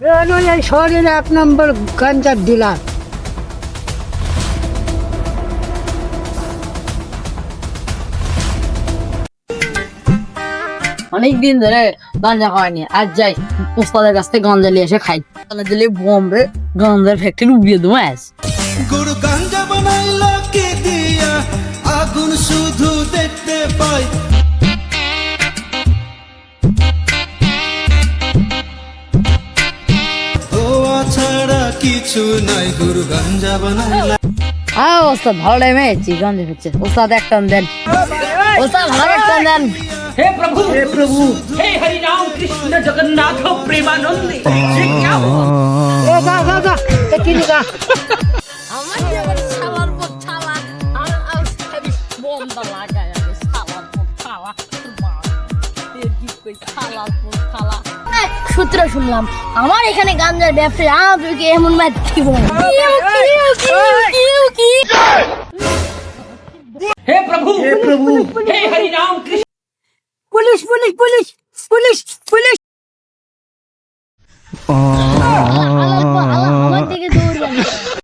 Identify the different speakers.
Speaker 1: এই শহরের এক নম্বর গাঞ্জার ডিলার।
Speaker 2: অনেক দিন ধরে গাঞ্জা খাওয়ানি আজ যাই উস্তাদের কাছ থেকে গাঞ্জা নিয়ে এসে খাই। তাহলে দিলে বোম্বে গাঞ্জার ফ্যাক্টরি উবিয়ে দেবো আজ।
Speaker 3: গুড় গাঞ্জা বানাইলা কি দিয়া? আগুন শুধু দেখতে পাই। কিছু নাই গুড় গাঞ্জা বানাইলা
Speaker 2: হ্যাঁ ওস্তাদ ভালো টাইমে আছি গাঞ্জা ফেকছে ওস্তাদ এক টান দেন ওস্তাদ ভালো এক টান দেন
Speaker 4: हे प्रभु हे प्रभु हे हरि राम कृष्ण जगन्नाथ प्रेमानंद ये क्या हुआ
Speaker 1: ও যা যা যা এ কি নিগা
Speaker 2: আমার যে আবার শালার পর শালা আর আর খালি বোমটা লাগায় আমি শালার পর শালা তোর মা এর কি কই শালার পর শালা
Speaker 5: সূত্র শুনলাম। আমার এখানে গাঞ্জার ব্যবসায় আমাকে এমন মার
Speaker 4: হে প্রভু! হে প্রভু! হে Hari Ram Krishna!
Speaker 1: Police police police police police.